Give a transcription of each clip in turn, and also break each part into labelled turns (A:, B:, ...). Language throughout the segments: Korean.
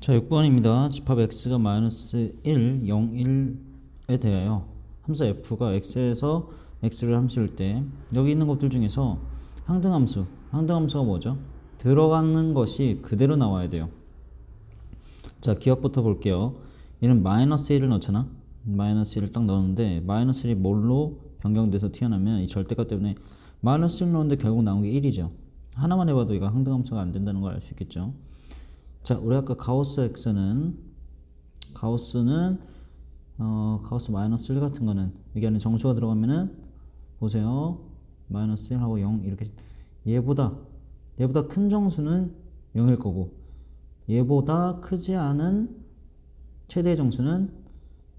A: 자, 6번입니다. 집합 x가 마이너스 1, 0, 1에 대하여 함수 f가 x에서 x를 함수일 때 여기 있는 것들 중에서 항등함수, 항등함수가 뭐죠? 들어가는 것이 그대로 나와야 돼요. 자, 기억부터 볼게요. 얘는 마이너스 1을 넣잖아. 마이너스 1을 딱 넣었는데 마이너스 1이 뭘로 변경돼서 튀어나오면 이 절대값 때문에 마이너스 1 넣었는데 결국 나온 게 1이죠. 하나만 해봐도 이거 항등함수가 안 된다는 걸 알 수 있겠죠. 자, 우리 아까 가우스 x는 가우스는 어, 가우스 마이너스 1 같은 거는 여기 안에 정수가 들어가면은 보세요. 마이너스 1하고 0 이렇게 얘보다 얘보다 큰 정수는 0일 거고 얘보다 크지 않은 최대 정수는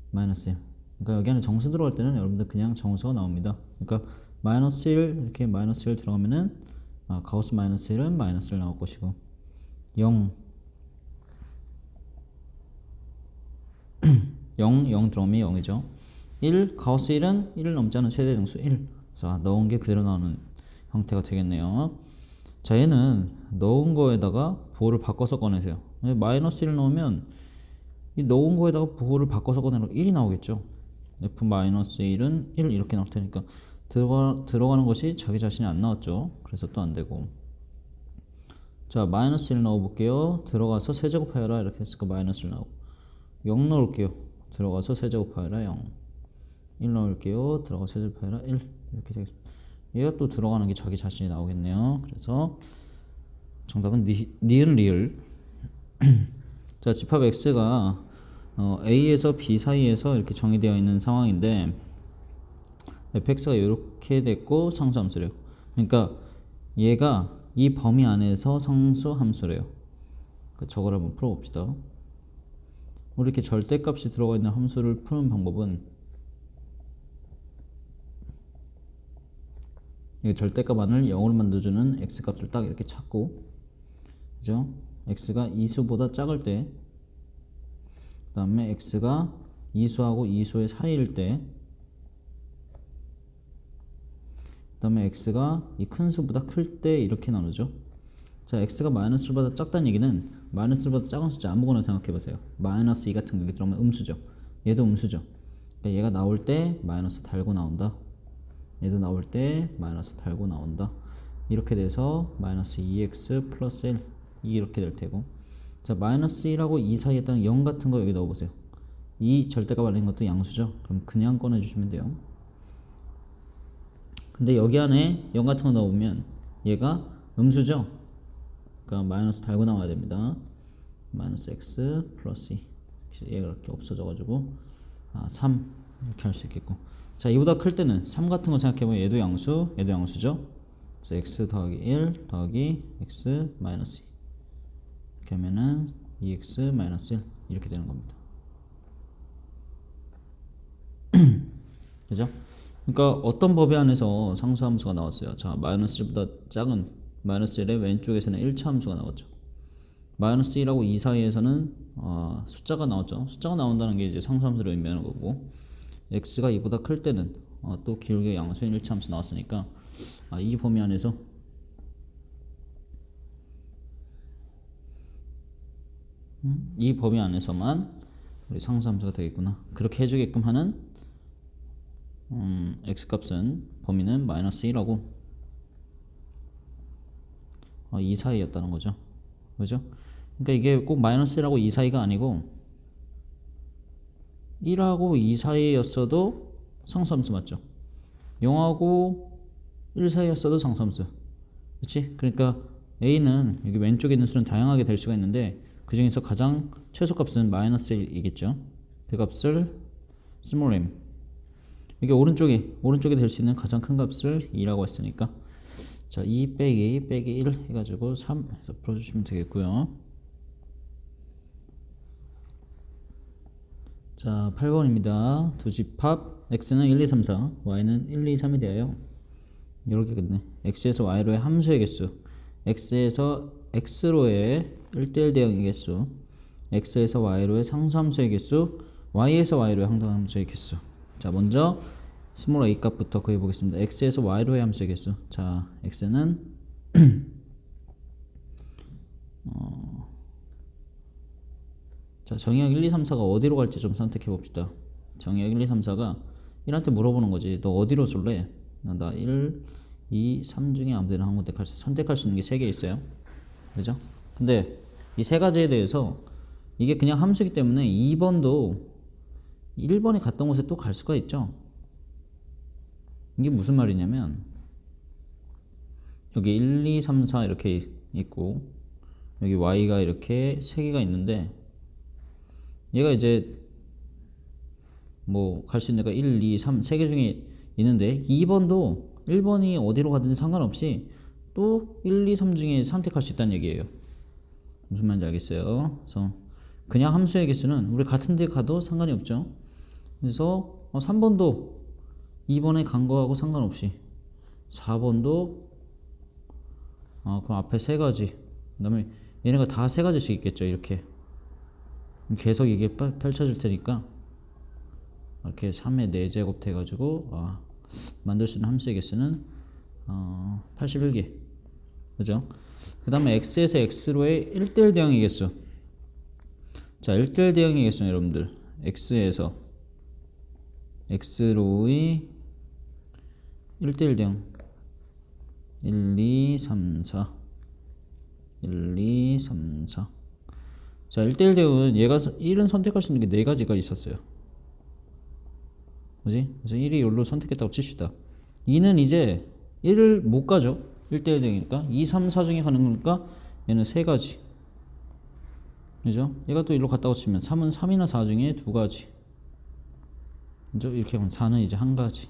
A: 마이너스 1. 그러니까 여기 안에 정수 들어갈 때는 여러분들 그냥 정수가 나옵니다. 그러니까 마이너스 1 이렇게 마이너스 1 들어가면은 아, 가우스 마이너스 1은 마이너스 1 나올 것이고 0 0, 0 들어오면 0이죠. 1, 가우스 1은 1을 넘지 않은 최대 정수 1. 자, 넣은 게 그대로 나오는 형태가 되겠네요. 자, 얘는 넣은 거에다가 부호를 바꿔서 꺼내세요. 네, 마이너스 1을 넣으면 이 넣은 거에다가 부호를 바꿔서 꺼내면 1이 나오겠죠. f 마이너스 1은 1 이렇게 나올 테니까 들어가, 들어가는 것이 자기 자신이 안 나왔죠. 그래서 또 안 되고. 자, 마이너스 1 넣어볼게요. 들어가서 세제곱하여라 이렇게 했으니까 마이너스 1 나오고. 0 넣을게요. 들어가서 세제곱하여라 0. 1 넣을게요. 들어가서 세제곱하여라 1. 이렇게 되겠습니다. 얘가 또 들어가는 게 자기 자신이 나오겠네요. 그래서 정답은 니, 니은 리을. 자, 집합 x가 어, a에서 b 사이에서 이렇게 정의되어 있는 상황인데 fx가 이렇게 됐고 상수함수래요. 그러니까 얘가 이 범위 안에서 상수 함수래요. 그러니까 저걸 한번 풀어봅시다. 우리 이렇게 절대값이 들어가 있는 함수를 푸는 방법은 이 절대값 안을 0으로 만들어주는 x값을 딱 이렇게 찾고 그죠? x가 이수보다 작을 때 그 다음에 x가 이수하고 이수의 사이일 때 그 다음에 x가 이 큰 수보다 클 때 이렇게 나누죠. 자, x가 마이너스 1보다 작다는 얘기는 마이너스 1보다 작은 숫자 아무거나 생각해 보세요. 마이너스 2 같은 거 여기 들어가면 음수죠. 얘도 음수죠. 그러니까 얘가 나올 때 마이너스 달고 나온다. 얘도 나올 때 마이너스 달고 나온다. 이렇게 돼서 마이너스 2x 플러스 1 이렇게 될 테고 자 마이너스 1하고 2 사이에 있다는 0 같은 거 여기 넣어보세요. 이 절대값 알린 것도 양수죠. 그럼 그냥 꺼내주시면 돼요. 근데 여기 안에 0 같은 거 넣으면 얘가 음수죠. 그러니까 마이너스 달고 나와야 됩니다. 마이너스 x 플러스 2 얘가 이렇게 없어져가지고 아, 3 이렇게 할 수 있겠고 자 이보다 클 때는 3 같은 거 생각해보면 얘도 양수 얘도 양수죠. 그래서 x 더하기 1 더하기 x 마이너스 2 이렇게 하면은 2x 마이너스 1 이렇게 되는 겁니다. 그죠? 그러니까 어떤 법에 한해서 상수함수가 나왔어요. 자, 마이너스 1보다 작은 마이너스 1의 왼쪽에서는 1차 함수가 나왔죠. 마이너스 1하고 2 사이에서는 어, 숫자가 나왔죠. 숫자가 나온다는 게 이제 상수함수를 의미하는 거고 x가 2보다 클 때는 어, 또 길게 양수인 1차 함수 나왔으니까 아, 이 범위 안에서 음, 이 범위 안에서만 우리 상수함수가 되겠구나. 그렇게 해주게끔 하는 음, x값은 범위는 마이너스 1하고 어, 2 사이였다는 거죠. 그죠? 그러니까 이게 꼭 마이너스 1하고 2 사이가 아니고 1하고 2 사이였어도 상수함수 맞죠? 0하고 1 사이였어도 상수함수. 그렇지? 그러니까 a는 여기 왼쪽에 있는 수는 다양하게 될 수가 있는데 그 중에서 가장 최소값은 마이너스 1이겠죠. 그 값을 스몰 m 이게 오른쪽에 오른쪽에 될 수 있는 가장 큰 값을 2라고 했으니까 자, 2 빼기 빼기 1 해가지고 3 해서 풀어주시면 되겠고요. 자, 8번입니다. 두 집합 x는 1, 2, 3, 4, y는 1, 2, 3이 되어요. 이렇게겠네. x에서 y로의 함수의 개수, x에서 x로의 1대1 대응의 개수, x에서 y로의 상수함수의 개수, y에서 y로의 항등함수의 개수. 자, 먼저 스몰 a 값부터 구해 보겠습니다. x에서 y로의 함수의 개수. 자, x는 어, 자, 정의역 1, 2, 3, 4가 어디로 갈지 좀 선택해 봅시다. 정의역 1, 2, 3, 4가 1한테 물어보는 거지. 너 어디로 쏠래? 나, 나 1, 2, 3 중에 아무 데나 한 군데 갈 수, 선택할 수 있는 게 세 개 있어요. 그죠? 근데 이 세 가지에 대해서 이게 그냥 함수이기 때문에 2번도 1번에 갔던 곳에 또 갈 수가 있죠. 이게 무슨 말이냐면 여기 1, 2, 3, 4 이렇게 있고 여기 y가 이렇게 세 개가 있는데 얘가 이제 뭐 갈 수 있는 데가 1, 2, 3세개 중에 있는데 2번도 1번이 어디로 가든지 상관없이 또 1, 2, 3 중에 선택할 수 있다는 얘기예요. 무슨 말인지 알겠어요? 그래서 그냥 함수의 개수는 우리 같은 데 가도 상관이 없죠. 그래서 어, 3번도 2번에 간 거하고 상관없이. 4번도 아 그럼 앞에 세 가지. 그 다음에 얘네가 다 세 가지씩 있겠죠 이렇게. 계속 이게 펼- 펼쳐질 테니까. 이렇게 3의 4제곱 돼가지고 아, 만들 수 있는 함수의 개수는 어, 81개 그죠? 그 다음에 x에서 x로의 1대1 대응의 개수. 자 1대1 대응의 개수는 여러분들. x에서 x로의 1대1 대응 1, 2, 3, 4 1, 2, 3, 4 자, 1대1 대응은 얘가 1은 선택할 수 있는 게네 가지가 있었어요. 그지? 그래서 1이 여기로 선택했다고 칩시다. 2는 이제 1을 못 가죠. 1대1 대응이니까. 2, 3, 4 중에 가는 거니까 얘는 세 가지. 그죠? 얘가 또 1로 갔다고 치면 3은 3이나 4 중에 두 가지. 그죠? 이렇게 하면 4는 이제 한 가지.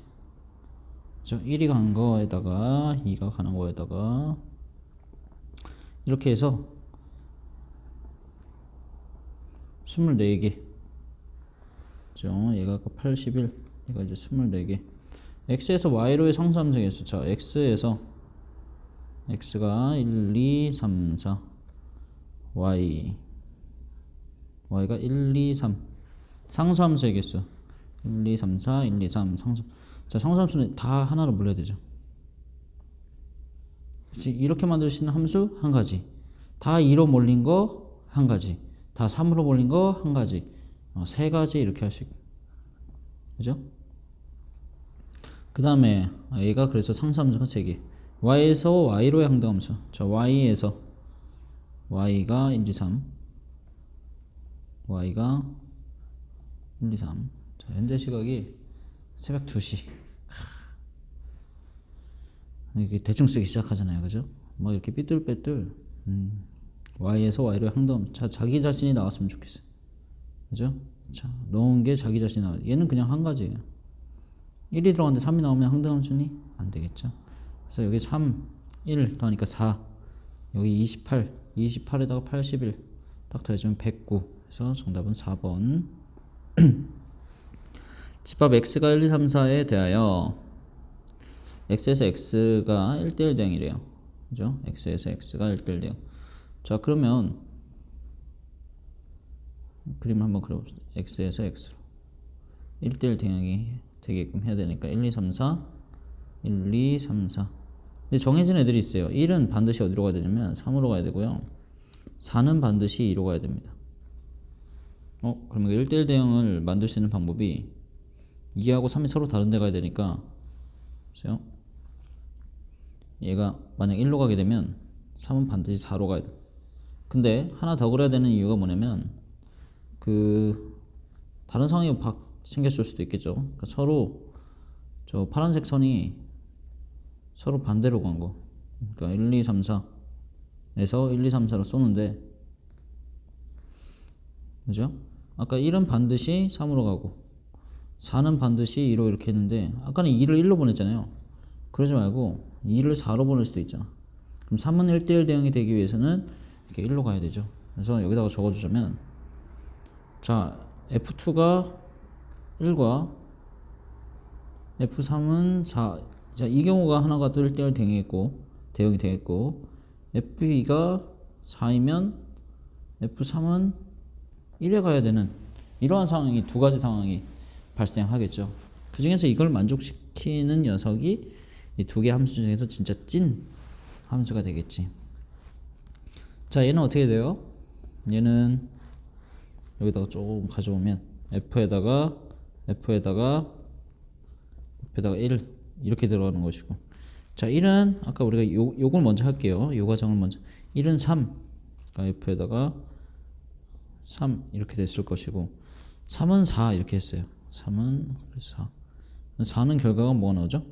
A: 그죠? 1이 간 거에다가 2가 가는 거에다가 이렇게 해서 24개. 그죠? 얘가 아까 81. 얘가 이제 24개. x에서 y로의 상수함수의 개수. 자, x에서 x가 1, 2, 3, 4. y. y가 1, 2, 3. 상수함수의 개수. 1, 2, 3, 4, 1, 2, 3. 상수. 자, 상수함수는 다 하나로 물려야 되죠. 그치? 이렇게 만들 수 있는 함수 한 가지. 다 2로 몰린 거 한 가지. 다 3으로 몰린 거 한 가지. 어, 세 가지 이렇게 할 수 있고. 그죠? 그 다음에 얘가 그래서 상수함수가 세 개. y에서 y로의 항등함수. 자, y에서 y가 1, 2, 3. y가 1, 2, 3. 자, 현재 시각이 새벽 2시. 이게 대충 쓰기 시작하잖아요, 그죠? 막 이렇게 삐뚤빼뚤 음, y에서 y로 항동 자 자기 자신이 나왔으면 좋겠어요, 그죠? 자 넣은 게 자기 자신이 나와. 얘는 그냥 한 가지예요. 1이 들어갔는데 3이 나오면 항등함수니 안 되겠죠? 그래서 여기 3, 1 더하니까 4, 여기 28, 28에다가 81, 딱 더해주면 109. 그래서 정답은 4번. 집합 x가 1, 2, 3, 4에 대하여 x에서 x가 1대1 대응이래요. 그죠? x에서 x가 1대1 대응. 자, 그러면 그림 한번 그려봅시다. x에서 x로 1대1 대응이 되게끔 해야 되니까 1, 2, 3, 4 1, 2, 3, 4 근데 정해진 애들이 있어요. 1은 반드시 어디로 가야 되냐면 3으로 가야 되고요. 4는 반드시 2로 가야 됩니다. 어? 그러면 1대1 대응을 만들 수 있는 방법이 2하고 3이 서로 다른 데 가야 되니까 보세요. 얘가 만약 1로 가게 되면 3은 반드시 4로 가야 돼. 근데 하나 더 그려야 되는 이유가 뭐냐면 그 다른 상황이 바, 생겼을 수도 있겠죠. 그러니까 서로 저 파란색 선이 서로 반대로 간 거. 그러니까 1, 2, 3, 4에서 1, 2, 3, 4로 쏘는데 그죠? 아까 1은 반드시 3으로 가고 4는 반드시 2로 이렇게 했는데 아까는 2를 1로 보냈잖아요. 그러지 말고 2를 4로 보낼 수도 있잖아. 그럼 3은 1대1 대응이 되기 위해서는 이렇게 1로 가야 되죠. 그래서 여기다가 적어주자면 자 F2가 1과 F3은 4. 자, 이 경우가 하나가 또 1대1 대응했고 대응이 되겠고 F2가 4이면 F3은 1에 가야 되는 이러한 상황이 두 가지 상황이 발생하겠죠. 그 중에서 이걸 만족시키는 녀석이 이 두 개 함수 중에서 진짜 찐 함수가 되겠지. 자, 얘는 어떻게 돼요? 얘는 여기다가 조금 가져오면 f에다가 f에다가 f에다가 1 이렇게 들어가는 것이고 자 1은 아까 우리가 요, 요걸 먼저 할게요 요 과정을 먼저 1은 3 그러니까 f에다가 3 이렇게 됐을 것이고 3은 4 이렇게 했어요 3은 4 4는 결과가 뭐가 나오죠?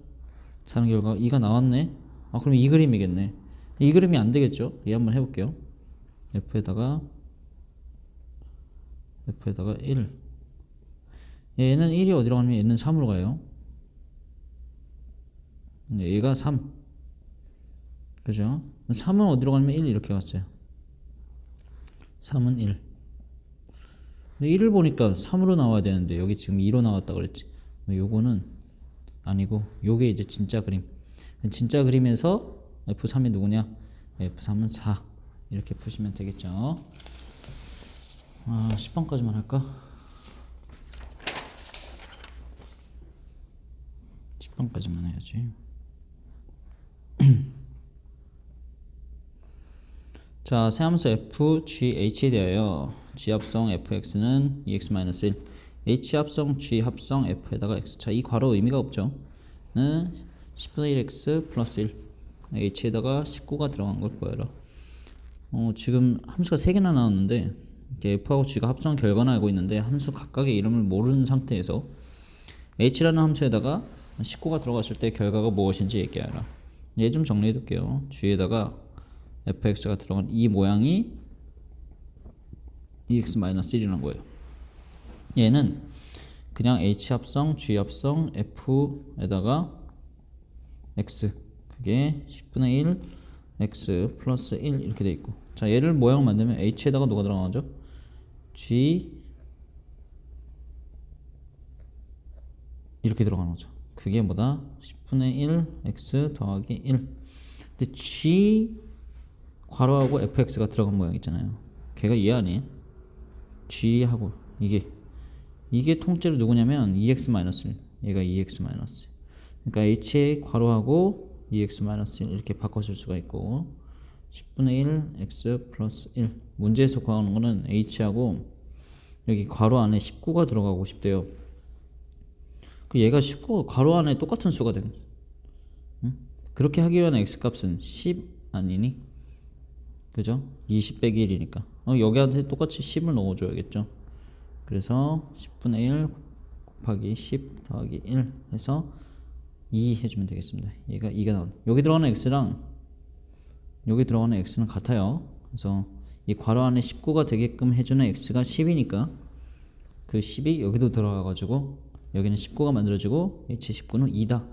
A: 4는 결과가 2가 나왔네? 아 그럼 이 그림이겠네. 이 그림이 안 되겠죠? 이 한번 해볼게요. f에다가 f에다가 1 얘는 1이 어디로 가냐면 얘는 3으로 가요. 네, 얘가 3 그죠? 3은 어디로 가냐면 1 이렇게 갔어요. 3은 1 근데 1을 보니까 3으로 나와야 되는데 여기 지금 2로 나왔다 그랬지. 요거는 아니고 요게 이제 진짜 그림. 진짜 그림에서 F3이 누구냐? F3은 4 이렇게 푸시면 되겠죠. 아 10번까지만 할까? 10번까지만 해야지. 자, 세함수 f, g, h에 대하여 g 합성 fx는 2x-1 h 합성 g 합성 f에다가 x. 자, 이 괄호 의미가 없죠. 는 10분의 1x 플러스 1 h에다가 19가 들어간 걸 보여라. 어, 지금 함수가 3개나 나왔는데 f하고 g가 합성 결과는 알고 있는데 함수 각각의 이름을 모르는 상태에서 h라는 함수에다가 19가 들어갔을 때 결과가 무엇인지 얘기하라. 얘 좀 정리해 둘게요. g에다가 fx가 들어간 이 모양이 e x-1이라는 거예요. 얘는 그냥 h 합성, g 합성, f에다가 x 그게 10분의 1 x 플러스 1 이렇게 돼 있고 자 얘를 모양 만들면 h에다가 뭐가 들어가죠? g 이렇게 들어가는 거죠. 그게 뭐다? 10분의 1 x 더하기 1 근데 g 괄호하고 fx가 들어간 모양 있잖아요. 걔가 얘 아니에요? G하고 이게 이게 통째로 누구냐면 ex-1 얘가 ex- 그러니까 h의 괄호하고 ex-1 이렇게 바꿔줄 수가 있고 10분의 1 x 플러스 1 문제에서 구하는 거는 h하고 여기 괄호 안에 19가 들어가고 싶대요. 그 얘가 19가 괄호 안에 똑같은 수가 되는 응? 그렇게 하기 위한 x값은 10 아니니? 그죠? 20 빼기 1이니까 어, 여기한테 똑같이 10을 넣어줘야겠죠? 그래서 10분의 1 곱하기 10 더하기 1 해서 2 해주면 되겠습니다. 얘가 2가 나오네. 여기 들어가는 x랑 여기 들어가는 x는 같아요. 그래서 이 괄호 안에 19가 되게끔 해주는 x가 10이니까 그 10이 여기도 들어가 가지고 여기는 19가 만들어지고 h19는 2다.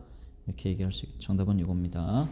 A: 이렇게 얘기할 수 있겠죠 정답은 이겁니다